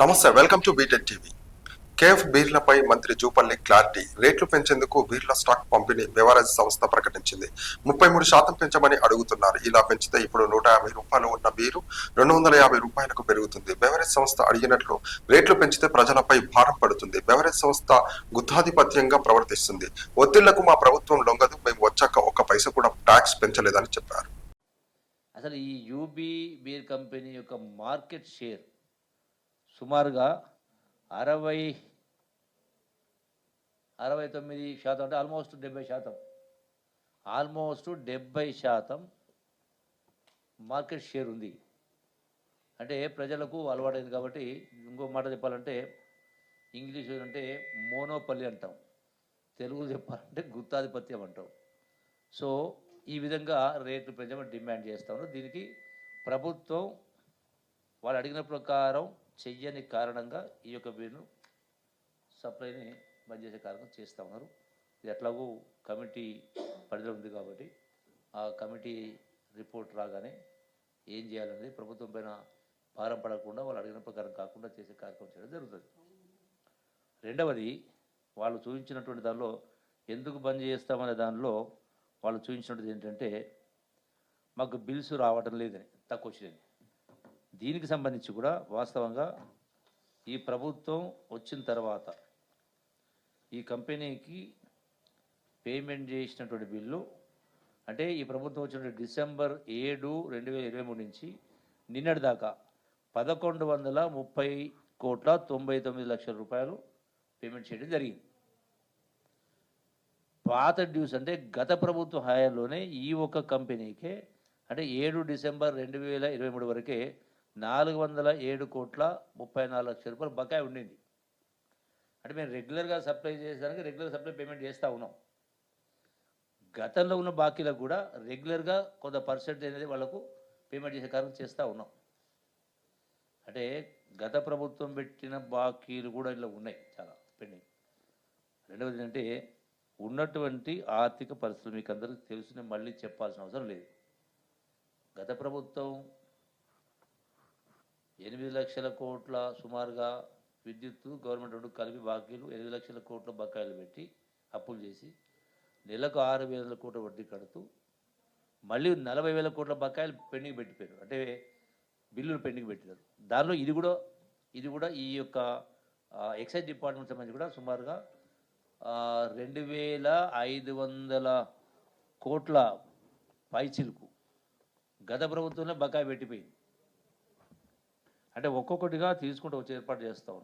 నమస్తే welcome to BTech TV. KF బీర్లపై మంత్రి Jupally clarity. రేట్లు పెంచేందుకు బీర్ల స్టాక్ పంపిణీ బెవరేజ్ సంస్థ ప్రకటించింది. ముప్పై మూడు శాతం పెంచమని అడుగుతున్నారు. ఇలా పెంచితే ఇప్పుడు నూట యాభై రూపాయలు ఉన్న బీరు రెండు వందల యాభై రూపాయలకు పెరుగుతుంది. బెవరేజ్ సంస్థ అడిగినట్లు రేట్లు పెంచితే ప్రజలపై భారం పడుతుంది. బెవరేజ్ సంస్థ గుత్తాధిపత్యంగా ప్రవర్తిస్తుంది. ఒత్తిళ్ళకు మా ప్రభుత్వం లొంగదు. మేము వచ్చాక ఒక్క పైస కూడా ట్యాక్స్ పెంచలేదని చెప్పారు. అసలు ఈ యూబీ బీర్ కంపెనీ యొక్క మార్కెట్ షేర్ సుమారుగా అరవై అరవై తొమ్మిది శాతం అంటే ఆల్మోస్ట్ డెబ్బై శాతం. ఆల్మోస్ట్ డెబ్బై శాతం మార్కెట్ షేర్ ఉంది. అంటే ప్రజలకు అలవాటైంది కాబట్టి ఇంకో మాట చెప్పాలంటే ఇంగ్లీష్ అంటే మోనోపల్లి అంటాం. తెలుగు చెప్పాలంటే గుత్తాధిపత్యం అంటాం. సో ఈ విధంగా రేట్లు పెంచమని డిమాండ్ చేస్తాము దీనికి ప్రభుత్వం వాళ్ళు అడిగిన ప్రకారం చెయ్యని కారణంగా ఈ యొక్క బిల్లును సప్లైని బంద్ చేసే కార్యక్రమం చేస్తూ ఉన్నారు. ఇది ఎట్లాగూ కమిటీ పరిధిలో ఉంది కాబట్టి ఆ కమిటీ రిపోర్ట్ రాగానే ఏం చేయాలనేది ప్రభుత్వం పైన భారం పడకుండా వాళ్ళు అడిగిన ప్రకారం కాకుండా చేసే కార్యక్రమం చేయడం జరుగుతుంది. రెండవది వాళ్ళు చూపించినటువంటి దానిలో ఎందుకు బంద్ చేస్తామనే దానిలో వాళ్ళు చూపించినటువంటిది ఏంటంటే మాకు బిల్స్ రావటం లేదని తక్కువ వచ్చిందని. దీనికి సంబంధించి కూడా వాస్తవంగా ఈ ప్రభుత్వం వచ్చిన తర్వాత ఈ కంపెనీకి పేమెంట్ చేసినటువంటి బిల్లు అంటే ఈ ప్రభుత్వం వచ్చినటువంటి డిసెంబర్ ఏడు రెండు వేల ఇరవై మూడు నుంచి నిన్నటి దాకా పదకొండు వందల ముప్పై కోట్ల తొంభై తొమ్మిది లక్షల రూపాయలు పేమెంట్ చేయడం జరిగింది. పాత డ్యూస్ అంటే గత ప్రభుత్వ హయాంలోనే ఈ ఒక్క కంపెనీకే అంటే ఏడు డిసెంబర్ రెండు వేల ఇరవై మూడు వరకే నాలుగు వందల ఏడు కోట్ల ముప్పై నాలుగు లక్షల రూపాయలు బకాయి ఉండింది. అంటే మేము రెగ్యులర్గా సప్లై చేసేదానికి రెగ్యులర్ సప్లై పేమెంట్ చేస్తూ ఉన్నాం. గతంలో ఉన్న బాకీలకు కూడా రెగ్యులర్గా కొంత పర్సెంట్ అనేది వాళ్ళకు పేమెంట్ చేసే కారణం చేస్తూ ఉన్నాం. అంటే గత ప్రభుత్వం పెట్టిన బాకీలు కూడా ఇలా ఉన్నాయి చాలా పెండింగ్. రెండవది ఏంటంటే ఉన్నటువంటి ఆర్థిక పరిస్థితులు మీకు అందరికీ తెలుసు మళ్ళీ చెప్పాల్సిన అవసరం లేదు. గత ప్రభుత్వం ఎనిమిది లక్షల కోట్ల సుమారుగా విద్యుత్తు గవర్నమెంట్ రెండు కలిపి బాకీలు ఎనిమిది లక్షల కోట్ల బకాయిలు పెట్టి అప్పులు చేసి నెలకు ఆరు వేల కోట్ల వడ్డీ కడుతూ మళ్ళీ నలభై వేల కోట్ల బకాయిలు పెండింగ్ పెట్టిపోయారు. అంటే బిల్లులు పెండింగ్ పెట్టినారు. దానిలో ఇది కూడా ఇది కూడా ఈ యొక్క ఎక్సైజ్ డిపార్ట్మెంట్ సంబంధించి కూడా సుమారుగా రెండు వేల ఐదు వందల కోట్ల పైచిలుకు గత ప్రభుత్వంలో బకాయి పెట్టిపోయింది. అంటే ఒక్కొక్కటిగా తీసుకుంటూ వచ్చి ఏర్పాటు చేస్తాం.